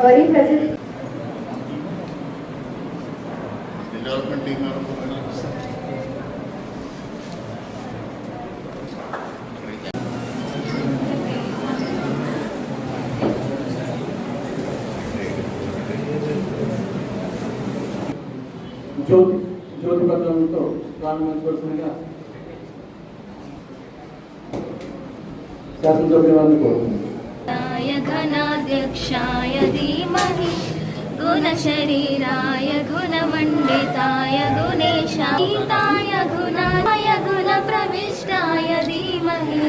और ये present development team జ్యోతి జ్యోతి పత్రంతో ప్రారంభించవలసిందిగా శాసనసభ్యుల వారిని प्रत्यक्षाय धीमहि, गुणशरीराय गुणमण्डिताय गुणेशाय गुणाय गुणप्रविष्टाय धीमहि,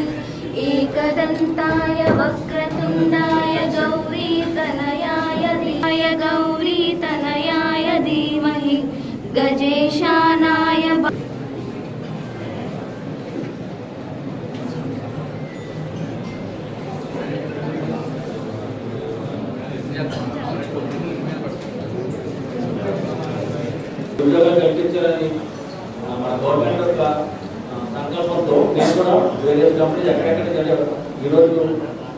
एकदन्ताय वक्रतुण्डाय, गौरीतनयाय धीमय गौरीतनयाय धीमहि, गजेशानाय ఉద్యోగాలు కల్పించాలని మన గవర్నమెంట్ యొక్క సంకల్పంతో నేను కూడా వేరే కంపెనీస్ ఎక్కడెక్కడ జరిగారు. ఈరోజు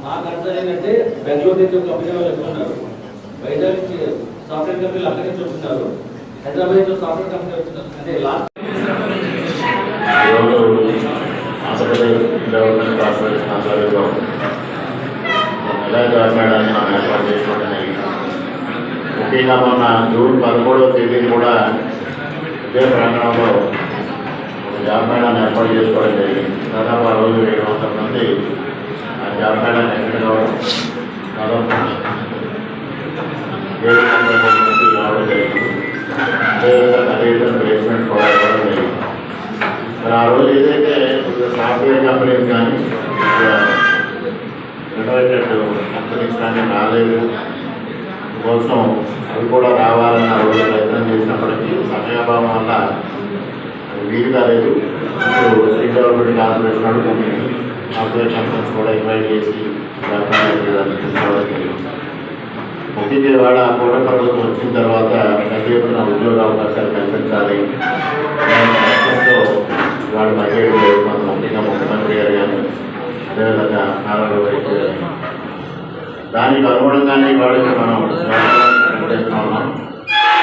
మా కన్సర్న్ ఏంటంటే బెంగళూరు నుంచి కంపెనీ వాళ్ళు వస్తున్నారు వైజాగ్ నుంచి సాఫ్ట్వేర్ కంపెనీలు అక్కడి నుంచి వస్తున్నారు హైదరాబాద్ నుంచి సాఫ్ట్వేర్ కంపెనీ వస్తున్నారు అంటే లాస్ట్ ముఖ్యంగా మొన్న జూన్ పదమూడవ తేదీని కూడా ఇదే ప్రాంగణంలో ఒక జాబ్ మేళాన్ని ఏర్పాటు చేసుకోవడం జరిగింది. దాదాపు ఆ రోజు ఏడు వందల మంది ఆ జాబ్ మేళాన్ని ఎక్కడ కావడం దాదాపు ఏడు వందల మంది రావడం జరిగింది అదేవిధంగా అదేవిధంగా ప్లేస్మెంట్ కూడా ఇవ్వడం జరిగింది మరి ఆ రోజు ఏదైతే సాఫ్ట్వేర్ కంపెనీస్ కానీ యునైటెడ్ కంపెనీస్ కానీ రాలేదు కోసం అవి కూడా రావాలని ఆ రోజు ప్రయత్నం చేసినప్పటికీ సమయాభావం వల్ల అది వీలు కాలేదు ఇప్పుడు స్టేట్ డెవలప్మెంట్ కార్పొరేషన్ వాళ్ళు కార్పొరేషన్ సాఫ్ట్వేర్ కూడా ఇన్వైట్ చేసి ప్రతి చేయడానికి తీసుకోవడం ప్రభుత్వం వచ్చిన తర్వాత పెద్ద ఎత్తున ఉద్యోగ అవకాశాలు కల్పించాలి. అనే లక్ష్యంతో ఇవాళ పదిహేడు మన ముఖ్యంగా ముఖ్యమంత్రి గారు కానీ అదేవిధంగా నారా లోకేష్ గారు దానికి అనుగుణంగానే ఇవాళ ఇక్కడ మనం ఉన్నాం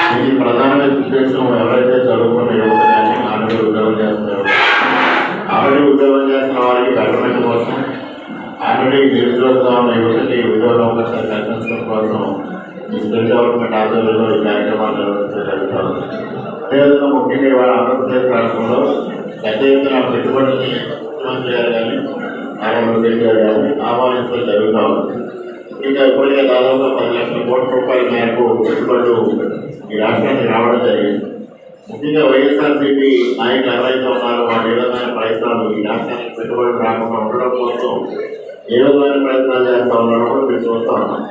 దీనికి ప్రధానమైన ఉద్దేశం ఎవరైతే చదువుకున్న యువత కానీ ఆల్రెడీ ఉద్యోగం చేస్తున్నారు ఆడవి ఉద్యోగం చేస్తున్న వారికి గవర్నమెంట్ కోసం ఆల్రెడీ నిరుద్యోగంగా ఉన్న యువతకి ఉద్యోగ అవకాశాలు కల్పించడం కోసం ఈ స్టేట్ గవర్నమెంట్ ఆధ్వర్యంలో ఈ కార్యక్రమాలు నిర్వహించడం జరుగుతుంది అదేవిధంగా ముఖ్యంగా ఇవాళ ఆంధ్రప్రదేశ్ రాష్ట్రంలో పెద్ద ఎత్తున పెట్టుబడిని ముఖ్యమంత్రి గారు కానీ నారా లోకేష్ గారు కానీ ఆహ్వానించడం జరుగుతూ ఉంది. ఇంకా ఇప్పటికే దాదాపు పది లక్షల కోట్ల రూపాయల మేరకు పెట్టుబడులు ఈ రాష్ట్రానికి రావడం జరిగింది. ముఖ్యంగా వైఎస్ఆర్సీపీ నాయకులు ఎవరైతే ఉన్నారో వాళ్ళ ఏ విధమైన ప్రయత్నాలు ఈ రాష్ట్రానికి పెట్టుబడులు రాకుండా ఉండడం కోసం ఏ విధమైన ప్రయత్నాలు చేస్తా ఉన్నారో కూడా మీరు చూస్తూ ఉన్నాం.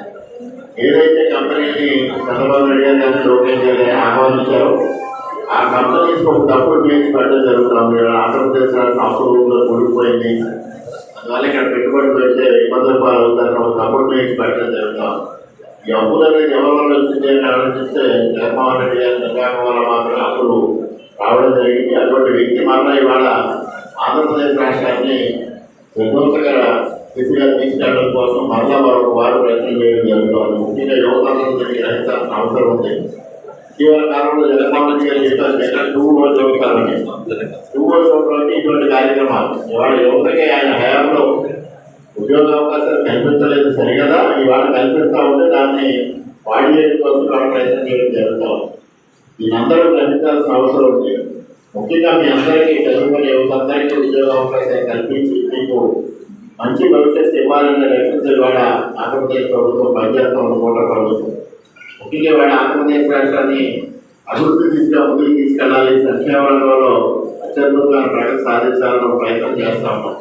ఏదైతే కంపెనీని చంద్రబాబు నాయుడు గారు కానీ లోకేష్ గారు కానీ ఆహ్వానించారో ఆ కంపెనీస్ ఒక తప్పుడు కేసు పెట్టడం జరుగుతుంది ఆంధ్రప్రదేశ్ రాష్ట్రం అప్పుడులో కూలిపోయింది అందువల్ల ఇక్కడ పెట్టుబడి పెడితే ఇబ్బందులు పాలవుతారని ఒక తప్పుడు కేసు పెట్టడం జరుగుతాం ఈ అప్పులు అనేది ఎవరి వల్ల వచ్చింది అని ఆలోచిస్తే జగన్మోహన్ రెడ్డి గారి నిర్వాహకం వల్ల మాత్రమే అప్పులు రావడం జరిగింది. అటువంటి వ్యక్తి మరలా ఇవాళ ఆంధ్రప్రదేశ్ రాష్ట్రాన్ని విధ్వంసకర స్థితిగా తీసుకెళ్ళడం కోసం మరలా మరొక వారు ప్రయత్నం చేయడం జరుగుతుంది. ముఖ్యంగా యువతలను దీన్ని గ్రహించాల్సిన అవసరం ఉంది. ఇటీవల కాలంలో జగన్మోహన్ రెడ్డి గారు చెప్పారు జగన్ టూ ఓ చదువుతారని టూ ఓ చదువుతారని ఇటువంటి కార్యక్రమం ఇవాళ యువతకి ఆయన హయాంలో ఉద్యోగ అవకాశాలు కల్పించలేదు. సరిగదా ఇవాళ కల్పిస్తా ఉంటే దాన్ని వాడి చేయడం కోసం ఇవాళ ప్రయత్నం చేయడం జరుగుతూ ఉంది. దీని అందరూ అవసరం ఉంది. ముఖ్యంగా మీ అందరికీ చదువుకునే యువతందరికీ ఉద్యోగ అవకాశాలు కల్పించి మీకు మంచి భవిష్యత్తు ఇవ్వాలనే లక్ష్యంతో ఇవాళ ఆంధ్రప్రదేశ్ ప్రభుత్వం పనిచేస్తూ ఉంది కూట ప్రభుత్వం ముఖ్యంగా ఇవాళ ఆంధ్రప్రదేశ్ రాష్ట్రాన్ని అభివృద్ధి దిశగా ముందుకు తీసుకెళ్ళాలి సంక్షేమ రంగంలో అత్యద్భుతమైన ప్రగతి సాధించాలని ప్రయత్నం చేస్తాము ఉన్నాం.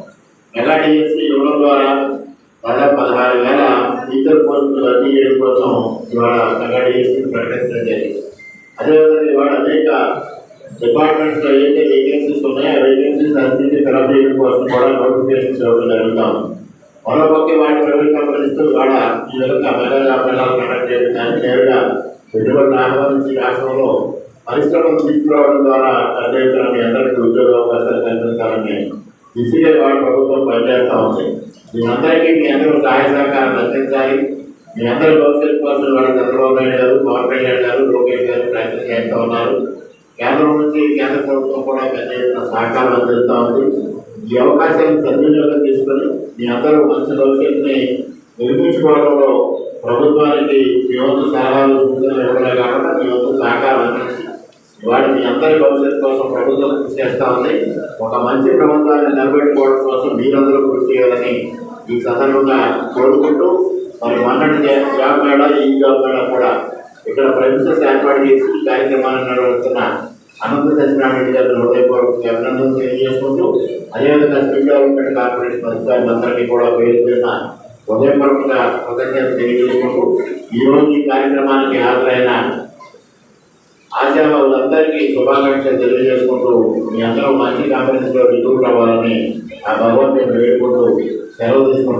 మెగా డిఎస్సీ ఇవ్వడం ద్వారా దాదాపు పదహారు వేల టీచర్ పోస్టులు భర్తీ చేయడం కోసం ఇవాళ మెగా డిఎస్సీ ప్రకటించడం జరిగింది. అదేవిధంగా ఇవాళ అనేక డిపార్ట్మెంట్స్లో ఏదైతే వేకెన్సీస్ ఉన్నాయో ఆ వేకెన్సీస్ అన్నింటినీ ఫిలప్ చేయడం కోసం కూడా నోటిఫికేషన్ ఇవ్వడం జరుగుతాం మరోపక్క వాటి ప్రైవేట్ కంపెనీస్ ఇవాళ ఈ విధంగా మెగా జాబ్ మేళాలు కండక్ట్ చేయడం కానీ నేరుగా పెట్టుబడులు ఆహ్వానించి రాష్ట్రంలో పరిశ్రమలు తీసుకురావడం ద్వారా పెద్ద ఎత్తున మీ అందరికీ ఉద్యోగ అవకాశాలు కల్పించాలని ఇసుకే వాళ్ళ ప్రభుత్వం పనిచేస్తూ ఉంది. దీనందరికీ మీ అందరూ సహాయ సహకారం అందించాలి. మీ అందరూ భవిష్యత్తు కోసం వాళ్ళ చంద్రబాబు నాయుడు గారు పవన్ కళ్యాణ్ గారు లోకేష్ గారు ప్రయత్నం చేస్తూ ఉన్నారు. కేంద్రం నుంచి కేంద్ర ప్రభుత్వం కూడా పెద్ద ఎత్తున సహకారం అందిస్తూ ఉంది. ఈ అవకాశాన్ని సద్వినియోగం తీసుకొని మీ అందరూ మంచి భవిష్యత్తుని నిర్మించుకోవడంలో ప్రభుత్వానికి మీ వంతు సలహాలు సూచనలు ఇవ్వడమే కాకుండా మీ వంతు సహకారం అందించి ఇవాళ మీ అందరి భవిష్యత్తు కోసం ప్రభుత్వం కృషి చేస్తా ఉంది. ఒక మంచి ప్రభుత్వాన్ని నిలబెట్టుకోవడం కోసం మీరందరూ కృషి చేయాలని ఈ సందర్భంగా కోరుకుంటూ మరి మొన్నటి జాబ్ మేళా ఈ జాబ్ మేళా కూడా ఇక్కడ ప్రొఫెసర్స్ ఏర్పాటు చేసి ఈ కార్యక్రమాన్ని నిర్వహిస్తున్న అనంత సత్యనారాయణ గారిని హృదయపూర్వక అభినందనలు తెలియజేసుకుంటూ అదేవిధంగా స్పీడ్ డెవలప్మెంట్ కార్పొరేషన్ అధికారులందరికీ కూడా పేరు హృదయపూర్వక కృతజ్ఞత తెలియజేసుకుంటూ ఈ రోజు ఈ కార్యక్రమానికి హాజరైన ఆచార్య వాళ్ళందరికీ శుభాకాంక్షలు తెలియజేసుకుంటూ మీ అందరూ మంచి కాన్ఫరెన్స్లో రిక్రూట్ అవ్వాలని ఆ భగవంతుని వేడుకుంటూ సెలవు తీసుకుంటూ